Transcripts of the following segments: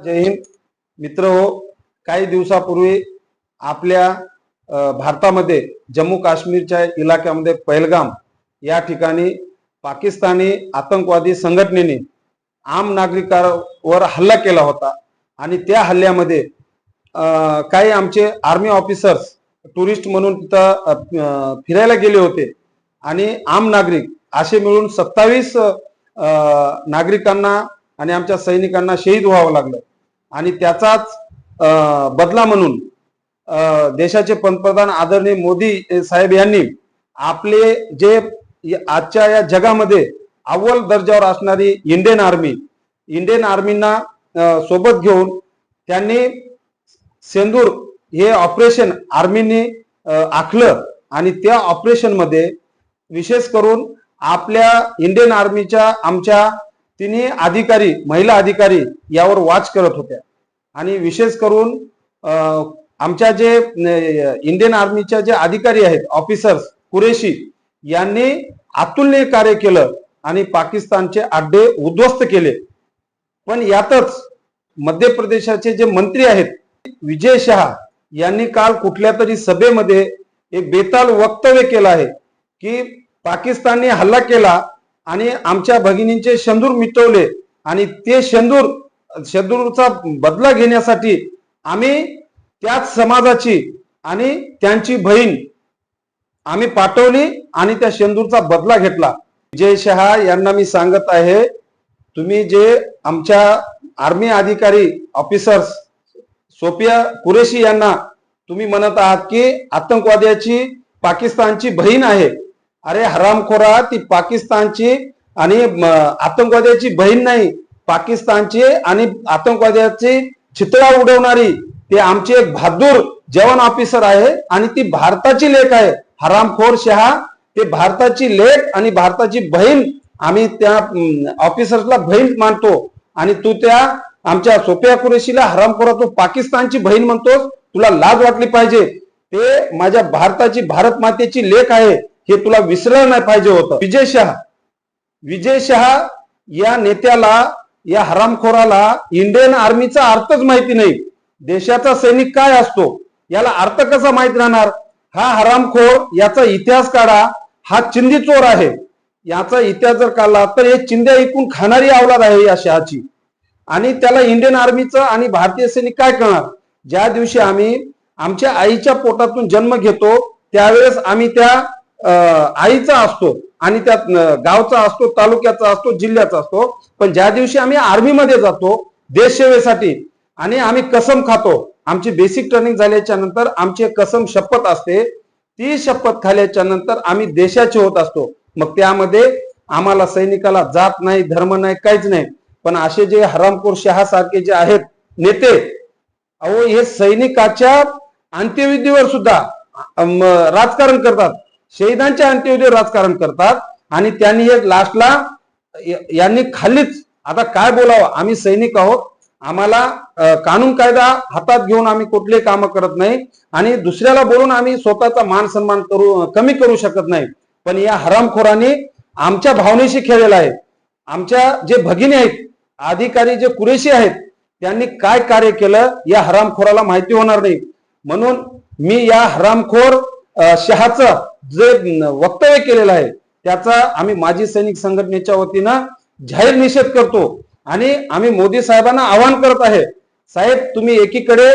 जय हिंद. मित्र हो काही दिवसापूर्वी आपल्या भारतामध्ये जम्मू काश्मीरच्या इलाक्यामध्ये पहलगाम या ठिकाणी पाकिस्तानी आतंकवादी संघटनेने आम नागरिकांवर हल्ला केला होता आणि त्या हल्ल्यामध्ये काही आमचे आर्मी ऑफिसर्स टुरिस्ट म्हणून तिथं फिरायला गेले होते आणि आम नागरिक असे मिळून सत्तावीस नागरिकांना आणि आमच्या सैनिकांना शहीद व्हावं लागलं. आणि त्याचाच बदला म्हणून देशाचे पंतप्रधान आदरणीय मोदी साहेब यांनी आपले जे आजच्या या जगामध्ये अव्वल दर्जावर असणारी इंडियन आर्मी इंडियन आर्मींना सोबत घेऊन त्यांनी सेंदूर हे ऑपरेशन आर्मीने आखलं आणि त्या ऑपरेशनमध्ये विशेष करून आपल्या इंडियन आर्मीच्या आमच्या तिन्ही अधिकारी महिला अधिकारी यावर वाच करत होत्या. आणि विशेष करून आमच्या जे इंडियन आर्मीच्या जे अधिकारी आहेत ऑफिसर्स कुरेशी यांनी अतुलनीय कार्य केलं आणि पाकिस्तानचे अड्डे उद्ध्वस्त केले. पण यातच मध्य प्रदेशाचे जे मंत्री आहेत विजय शहा यांनी काल कुठल्या तरी सभेमध्ये एक बेताल वक्तव्य केलं आहे की पाकिस्तानने हल्ला केला आणि आमच्या भगिनींचे शेंदूर मिटवले. आणि ते शेंदूर शेंदूरचा बदला घेण्यासाठी आम्ही त्याच समाजाची आणि त्यांची बहीण आम्ही पाठवली आणि त्या शेंदूरचा बदला घेतला. विजय शहा यांना मी सांगत आहे तुम्ही जे आमच्या आर्मी अधिकारी ऑफिसर्स सोफिया कुरेशी यांना तुम्ही म्हणत आहात की आतंकवाद्याची पाकिस्तानची बहीण आहे अरे हरामखोरा ती पाकिस्तानची आणि आतंकवाद्याची बहीण नाही. पाकिस्तानची आणि आतंकवाद्याची चितळा उडवणारी ते आमची एक बहादूर जवान ऑफिसर आहे आणि ती भारताची लेख आहे. हरामखोर शहा ते भारताची लेख आणि भारताची बहीण आम्ही त्या ऑफिसरला बहीण मानतो. आणि तू त्या आमच्या सोफिया कुरेशीला हरामखोरा तू पाकिस्तानची बहीण म्हणतोस तुला लाज वाटली पाहिजे. ते माझ्या भारताची भारत मातेची लेख आहे. हे तुला विसरलं नाही पाहिजे होतं. विजय शहा. विजय शहा या नेत्याला या हरामखोराला इंडियन आर्मीचा अर्थच माहिती नाही. देशाचा सैनिक काय असतो? याला अर्थ कसा माहीत राहणार? हा हरामखोर याचा इतिहास काढा. हा चिंदी चोर आहे. याचा इतिहास जर काढला तर हे चिंद्या ऐकून खाणारी अवलाद आहे या शहाची. आणि त्याला इंडियन आर्मीचं आणि भारतीय सैनिक काय करणार? ज्या दिवशी आम्ही आमच्या आईच्या पोटातून जन्म घेतो त्यावेळेस आम्ही त्या आईचा असतो आणि त्यात गावचा असतो तालुक्याचा असतो जिल्ह्याचा असतो. पण ज्या दिवशी आम्ही आर्मीमध्ये जातो देशसेवेसाठी आणि आम्ही कसम खातो आमची बेसिक ट्रेनिंग झाल्याच्यानंतर आमची कसम शपथ असते. ती शपथ खाल्याच्या नंतर आम्ही देशाचे होत असतो. मग त्यामध्ये आम्हाला सैनिकाला जात नाही धर्म नाही काहीच नाही. पण असे जे हरामपूर शहा सारखे जे आहेत नेते अहो हे सैनिकाच्या अंत्यविधीवर सुद्धा राजकारण करतात. शहीदांच्या अंत्योदय राजकारण करतात आणि त्यांनी हे लास्टला यांनी खाल्लीच. आता काय बोलावं? आम्ही सैनिक आहोत. आम्हाला कानून कायदा हातात घेऊन आम्ही कुठले काम करत नाही. आणि दुसऱ्याला बोलून आम्ही स्वतःचा मान सन्मान करू कमी करू शकत नाही. पण या हरामखोरांनी आमच्या भावनेशी खेळलेला आहे. आमच्या जे भगिनी आहेत अधिकारी जे कुरेशी आहेत त्यांनी काय कार्य केलं या हरामखोराला माहिती होणार नाही. म्हणून मी या हरामखोर शहाचं जे वक्तव्य केलेलं आहे त्याचा आम्ही माजी सैनिक संघटनेच्या वतीनं जाहीर निषेध करतो आणि आम्ही मोदी साहेबांना आवाहन करत आहे साहेब तुम्ही एकीकडे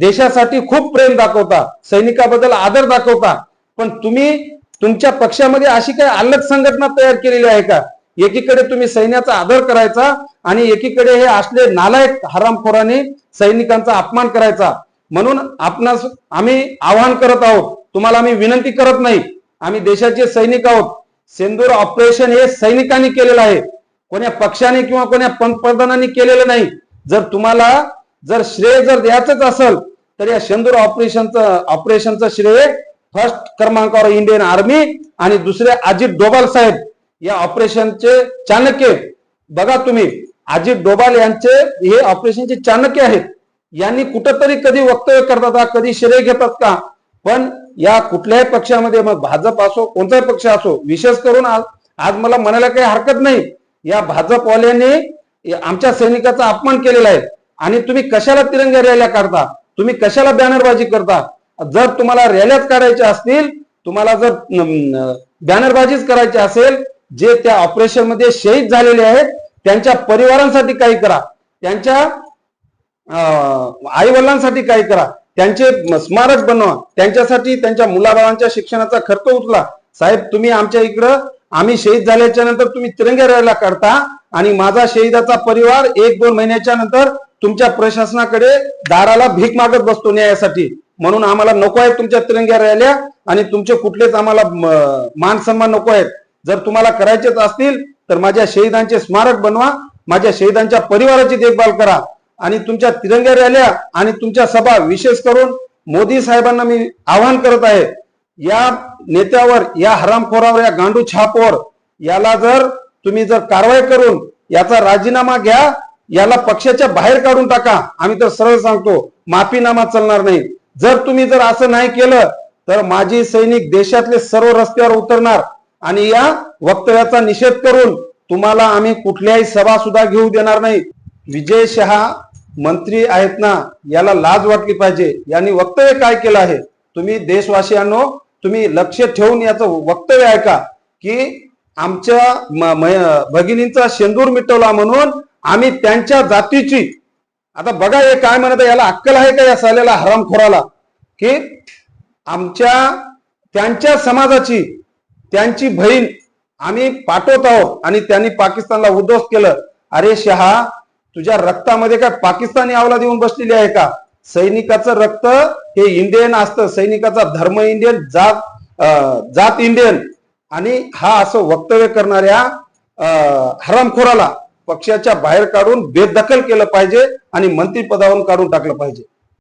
देशासाठी खूप प्रेम दाखवता सैनिकाबद्दल आदर दाखवता पण तुम्ही तुमच्या पक्षामध्ये अशी काही अलग संघटना तयार केलेली आहे का? एकीकडे तुम्ही सैन्याचा आदर करायचा आणि एकीकडे हे असले नालायक हरामखोराने सैनिकांचा अपमान करायचा. म्हणून आपणास आम्ही आवाहन करत आहोत तुम्हाला आम्ही विनंती करत नाही. आम्ही देशाचे सैनिक आहोत. सेंदूर ऑपरेशन हे सैनिकांनी केलेलं आहे. कोण्या पक्षाने किंवा कोण्या पंतप्रधानांनी केलेलं नाही. जर तुम्हाला जर श्रेय जर द्यायचंच असेल तर या सेंदूर ऑपरेशनचं ऑपरेशनचं श्रेय फर्स्ट क्रमांकावर इंडियन आर्मी आणि दुसरे अजित डोबाल साहेब या ऑपरेशनचे चाणक्य बघा तुम्ही अजित डोभाल यांचे हे ऑपरेशनचे चाणक्य आहेत. यांनी कुठंतरी कधी वक्तव्य करतात का? कधी श्रेय घेतात का? पण या कुठल्याही पक्षामध्ये मग भाजप असो कोणताही पक्ष असो विशेष करून आज आज मला म्हणायला काही हरकत नाही. या भाजपवाल्यांनी आमच्या सैनिकाचा अपमान केलेला आहे. आणि तुम्ही कशाला तिरंगा रॅल्या काढता? तुम्ही कशाला बॅनरबाजी करता? जर तुम्हाला रॅल्याच काढायच्या असतील तुम्हाला जर अं, बॅनरबाजीच करायची असेल जे त्या ऑपरेशनमध्ये शहीद झालेले आहेत त्यांच्या परिवारांसाठी काही करा. त्यांच्या आई वडिलांसाठी काही करा. त्यांचे स्मारक बनवा. त्यांच्यासाठी त्यांच्या मुलाबाळांच्या शिक्षणाचा खर्च उचला. साहेब तुम्ही आमच्या इकडं आम्ही शहीद झाल्याच्यानंतर तुम्ही तिरंगे रॅल्या काढता आणि माझा शहीदाचा परिवार एक दोन महिन्याच्या नंतर तुमच्या प्रशासनाकडे दाराला भीक मागत बसतो न्यायासाठी. म्हणून आम्हाला नको आहेत तुमच्या तिरंग्या रॅल्या आणि तुमचे कुठलेच आम्हाला मानसन्मान मान सन्मान नको आहेत. जर तुम्हाला करायचेच असतील तर माझ्या शहीदांचे स्मारक बनवा माझ्या शहीदांच्या परिवाराची देखभाल करा. आणि तुमच्या तिरंग्या रॅल्या आणि तुमच्या सभा विशेष करून मोदी साहेबांना मी आवाहन करत आहे या नेत्यावर या हरामखोरावर या गांडू छापवर याला जर तुम्ही जर कारवाई करून याचा राजीनामा घ्या याला पक्षाच्या बाहेर काढून टाका. आम्ही तर सरळ सांगतो माफीनामा चालणार नाही. जर तुम्ही जर असं नाही केलं तर माजी सैनिक देशातले सर्व रस्त्यावर उतरणार आणि या वक्तव्याचा निषेध करून तुम्हाला आम्ही कुठल्याही सभा सुद्धा घेऊ देणार नाही. विजय शहा मंत्री आहेत ना याला लाज वाटली पाहिजे. यांनी वक्तव्य काय केलं आहे? तुम्ही देशवासियांनो तुम्ही लक्ष ठेवून याचं वक्तव्य ऐका की आमच्या भगिनींचा शेंदूर मिटवला म्हणून आम्ही त्यांच्या जातीची आता बघा हे काय म्हणत याला अक्कल आहे का या सालेला हरामखोराला? की आमच्या त्यांच्या समाजाची त्यांची बहीण आम्ही पाठवत आहोत आणि त्यांनी पाकिस्तानला उद्ध्वस्त केलं. अरे शहा तुझ्या रक्तामध्ये काय पाकिस्तानी आवला येऊन बसलेली आहे का? सैनिकाचं रक्त हे इंडियन असतं. सैनिकाचा धर्म इंडियन जात अं, जात इंडियन आणि हा असं वक्तव्य करणाऱ्या अं, हरामखोराला पक्षाच्या बाहेर काढून बेदखल केलं पाहिजे आणि मंत्रिपदावरून काढून टाकलं पाहिजे.